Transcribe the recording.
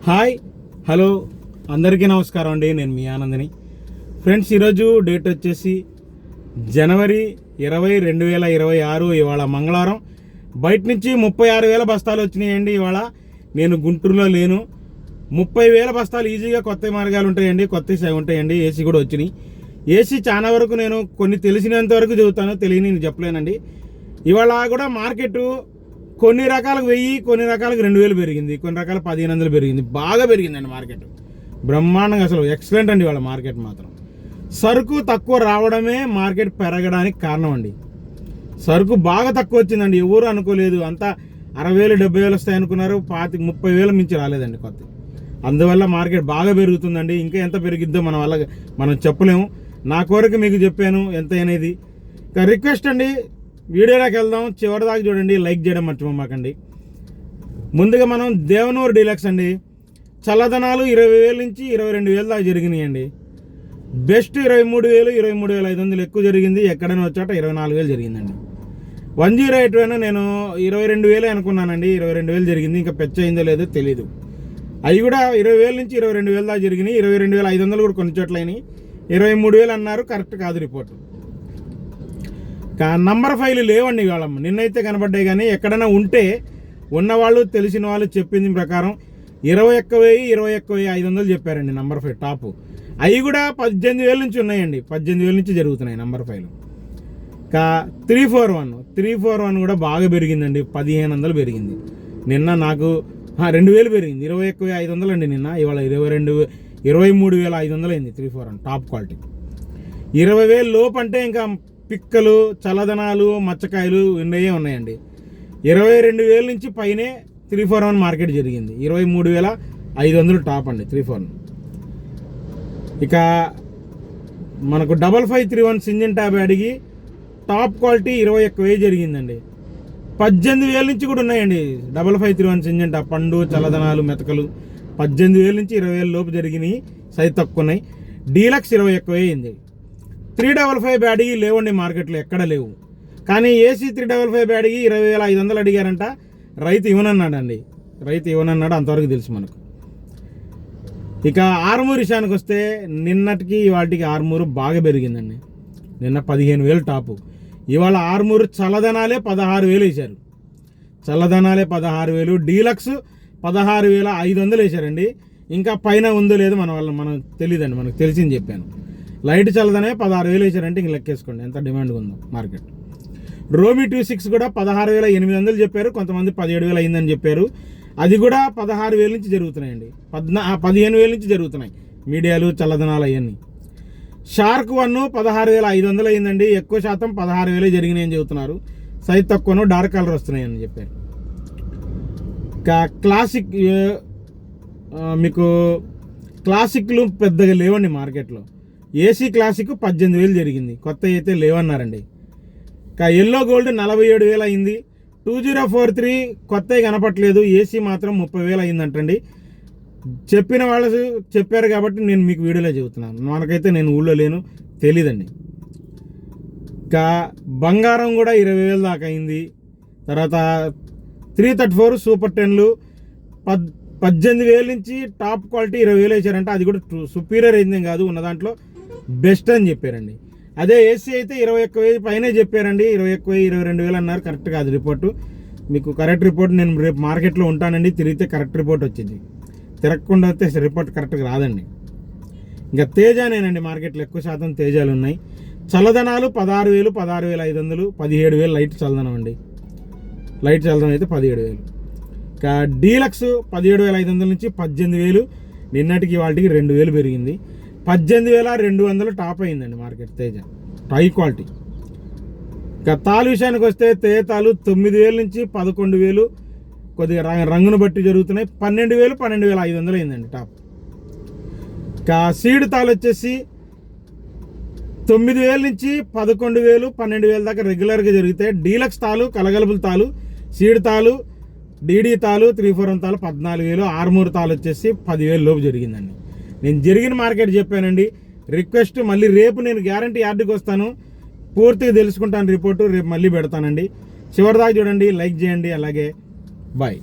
Hi hello అందరికీ నమస్కారం అండి. నేను మీ ఆనందని. ఫ్రెండ్స్ ఈరోజు డేట్ వచ్చేసి జనవరి ఇరవై రెండు వేల ఇరవై ఆరు ఇవాళ మంగళవారం. బయట నుంచి ముప్పై ఆరు వేల బస్తాలు వచ్చినాయండి ఇవాళ. నేను గుంటూరులో లేను. ముప్పై వేల బస్తాలు ఈజీగా కొత్త మార్గాలు ఉంటాయండి కొత్త సే- ఉంటాయండి ఏసీ కూడా వచ్చినాయి. ఏసీ చాలా వరకు నేను కొన్ని తెలిసినంత వరకు చెబుతాను తెలియని నేను చెప్పలేనండి. ఇవాళ కూడా మార్కెట్ కొన్ని రకాలకు వెయ్యి కొన్ని రకాలకు రెండు వేలు పెరిగింది. కొన్ని రకాల పదిహేను వందలు పెరిగింది. బాగా పెరిగిందండి మార్కెట్ బ్రహ్మాండంగా అసలు ఎక్సలెంట్ అండి వాళ్ళ మార్కెట్ మాత్రం. సరుకు తక్కువ రావడమే మార్కెట్ పెరగడానికి కారణం అండి. సరుకు బాగా తక్కువ వచ్చిందండి. ఎవరు అనుకోలేదు. అంతా అరవై వేలు డెబ్బై వేలు వస్తాయి అనుకున్నారు. పాతి ముప్పై వేలు మించి రాలేదండి కొత్త. అందువల్ల మార్కెట్ బాగా పెరుగుతుందండి. ఇంకా ఎంత పెరిగిద్దో మన వల్ల మనం చెప్పలేము. నా కోరిక మీకు చెప్పాను. ఎంత అనేది రిక్వెస్ట్ అండి. వీడియోలోకి వెళ్దాం. చివరి దాకా చూడండి. లైక్ చేయడం మర్చిపోమాకండి. ముందుగా మనం దేవనూరు డీలక్స్ అండి. చల్లదనాలు ఇరవై వేల నుంచి ఇరవై రెండు వేల దాకా జరిగినాయండి. బెస్ట్ ఇరవై మూడు వేలు ఇరవై మూడు వేల ఐదు వందలు ఎక్కువ జరిగింది. ఎక్కడైనా వచ్చాట ఇరవై నాలుగు వేలు జరిగిందండి. వన్ జీరో ఎయిట్ అయినా నేను ఇరవై రెండు వేలే అనుకున్నానండి. ఇరవై రెండు వేలు జరిగింది. ఇంకా పెచ్చ అయిందో లేదో తెలియదు అవి కూడా ఇరవై వేల నుంచి ఇరవై రెండు వేల దాకా జరిగినాయి. ఇరవై రెండు వేల ఐదు వందలు కూడా కొన్ని చోట్లయినాయి ఇరవై మూడు వేలు అన్నారు. కరెక్ట్ కాదు రిపోర్టు. నంబర్ ఫైల్ లేవండి ఇవాళ. నిన్నైతే కనబడ్డాయి కానీ ఎక్కడైనా ఉంటే ఉన్నవాళ్ళు తెలిసిన వాళ్ళు చెప్పింది ప్రకారం ఇరవై ఒక్క వెయ్యి ఇరవై ఒక్క వెయ్యి ఐదు వందలు చెప్పారండి నంబర్ ఫైవ్ టాప్. అవి కూడా పద్దెనిమిది వేల నుంచి ఉన్నాయండి. పద్దెనిమిది వేల నుంచి జరుగుతున్నాయి నంబర్ ఫైవ్ కా three four one. Three four one కూడా బాగా పెరిగిందండి. పదిహేను వందలు పెరిగింది. నిన్న నాకు రెండు వేలు పెరిగింది. ఇరవై ఒక్క వెయ్యి ఐదు వందలు అండి నిన్న. ఇవాళ ఇరవై రెండు వే- ఇరవై మూడు వేల ఐదు వందలు అయింది three four one top quality. ఇరవై వేలు లోపు అంటే ఇంకా పిక్కలు చల్లదనాలు మచ్చకాయలు ఉండయే ఉన్నాయండి. ఇరవై రెండు వేల నుంచి పైనే త్రీ ఫోర్ వన్ మార్కెట్ జరిగింది. ఇరవై మూడు వేల ఐదు వందలు టాప్ అండి త్రీ ఫోర్ ఇక మనకు double five three one Syngenta అడిగి టాప్ క్వాలిటీ ఇరవై ఒక్క వేలు జరిగిందండి. పద్దెనిమిది వేల నుంచి కూడా ఉన్నాయండి double five three one Syngenta. పండు చల్లదనాలు మెతకలు పద్దెనిమిది వేల నుంచి ఇరవై వేల లోపు జరిగినాయి. సైజ్ తక్కువ ఉన్నాయి. డీలక్స్ ఇరవై ఒక్క అయింది. త్రీ డబల్ ఫైవ్ బ్యాడీ లేవండి మార్కెట్లో ఎక్కడ లేవు. కానీ ఏసీ త్రీ డబల్ ఫైవ్ బ్యాడీ ఇరవై వేల ఐదు వందలు అడిగారంట. రైతు ఇవ్వనన్నాడండి. రైతు ఇవ్వనన్నాడు అంతవరకు తెలుసు మనకు. ఇక ఆర్మూర్ విషయానికి వస్తే నిన్నటికి ఇవాటికి ఆర్మూరు బాగా పెరిగిందండి. నిన్న పదిహేను వేలు టాపు. ఇవాళ ఆర్మూరు చల్లదనాలే పదహారు వేలు వేశారు. చల్లదనాలే పదహారు వేలు డీలక్స్ పదహారు వేల ఐదు వందలు వేశారండి. ఇంకా పైన ఉందో లేదో మన వల్ల మనం తెలియదండి మనకు తెలిసింది చెప్పాను. లైట్ చల్లదనే పదహారు వేలు వేశారంటే ఇంక లెక్కేసుకోండి. ఎంత డిమాండ్ ఉందో మార్కెట్. రోమి టూ సిక్స్ కూడా పదహారు వేల ఎనిమిది వందలు చెప్పారు. కొంతమంది పదిహేడు వేలు అయిందని చెప్పారు. అది కూడా పదహారు వేల నుంచి జరుగుతున్నాయండి. పద్నా పదిహేను వేల నుంచి జరుగుతున్నాయి. మీడియాలు చల్లదనాలు అవన్నీ. షార్క్ వన్ పదహారు వేల ఐదు వందలు అయిందండి. ఎక్కువ శాతం పదహారు వేలే జరిగినాయని చెబుతున్నారు. సైజ్ తక్కువను డార్క్ కలర్ వస్తున్నాయని చెప్పారు. ఇంకా క్లాసిక్ మీకు క్లాసిక్లు పెద్దగా లేవండి మార్కెట్లో. ఏసీ క్లాసిక్ పద్దెనిమిది వేలు జరిగింది. కొత్త అయితే లేవన్నారండి. ఇంకా ఎల్లో గోల్డ్ నలభై ఏడు వేలు అయింది. టూ జీరో ఫోర్ త్రీ కొత్త కనపట్లేదు. ఏసీ మాత్రం ముప్పై వేలు అయిందంటండి. చెప్పిన వాళ్ళు చెప్పారు కాబట్టి నేను మీకు వీడియోలో చెబుతున్నాను. మనకైతే నేను ఊళ్ళో లేను. తెలీదండి. ఇంకా బంగారం కూడా ఇరవై వేలు దాకా అయింది. తర్వాత త్రీ థర్టీ ఫోర్ సూపర్ టెన్లు పద్ పద్దెనిమిది వేల నుంచి టాప్ క్వాలిటీ ఇరవై వేలు వేసారంటే. అది కూడా సుపీరియర్ అయింది కాదు. ఉన్న దాంట్లో బెస్ట్ అని చెప్పారండి. అదే ఏసీ అయితే ఇరవై ఒక్క వేలు పైనే చెప్పారండి. ఇరవై ఒక్క వెయ్యి ఇరవై రెండు వేలు అన్నారు. కరెక్ట్ కాదు రిపోర్టు. మీకు కరెక్ట్ రిపోర్ట్ నేను రేపు మార్కెట్లో ఉంటానండి. తిరిగితే కరెక్ట్ రిపోర్ట్ వచ్చింది. తిరగకుండా వస్తే రిపోర్ట్ కరెక్ట్గా రాదండి. ఇంకా తేజానేనండి మార్కెట్లో ఎక్కువ శాతం తేజాలు ఉన్నాయి. చల్లదనాలు పదహారు వేలు పదహారు వేల ఐదు వందలు పదిహేడు వేలు లైట్ చల్లదనం అండి. లైట్ చల్లదనం అయితే పదిహేడు వేలు. ఇంకా డీలక్స్ పదిహేడు వేల ఐదు వందల నుంచి పద్దెనిమిది వేలు. నిన్నటికి వాటికి రెండు వేలు పెరిగింది. పద్దెనిమిది వేల రెండు వందలు టాప్ అయిందండి మార్కెట్ తేజ. హై క్వాలిటీ ఇంకా తాలు విషయానికి వస్తే తేతాలు తొమ్మిది వేల నుంచి పదకొండు వేలు కొద్దిగా రంగును బట్టి జరుగుతున్నాయి. పన్నెండు వేలు పన్నెండు వేల ఐదు వందలు అయిందండి టాప్. ఇంకా సీడ్ తాలు వచ్చేసి తొమ్మిది వేల నుంచి పదకొండు వేలు పన్నెండు వేల దాకా రెగ్యులర్గా జరుగుతాయి. డీలక్స్ తాలు కలగలుపుల తాలు సీడ్ తాలు డీడీ తాలు త్రీ ఫోర్ వన్ తాలు పద్నాలుగు వేలు ఆరుమూరు తాలు వచ్చేసి పదివేలు లోపు జరిగిందండి. నేను జరిగిన మార్కెట్ చెప్పానండి. రిక్వెస్ట్ మళ్ళీ రేపు నేను గ్యారంటీ యార్డుకి వస్తాను. పూర్తిగా తెలుసుకుంటాను రిపోర్టు రేపు మళ్ళీ పెడతానండి. చివరిదాకా చూడండి లైక్ చేయండి అలాగే బాయ్.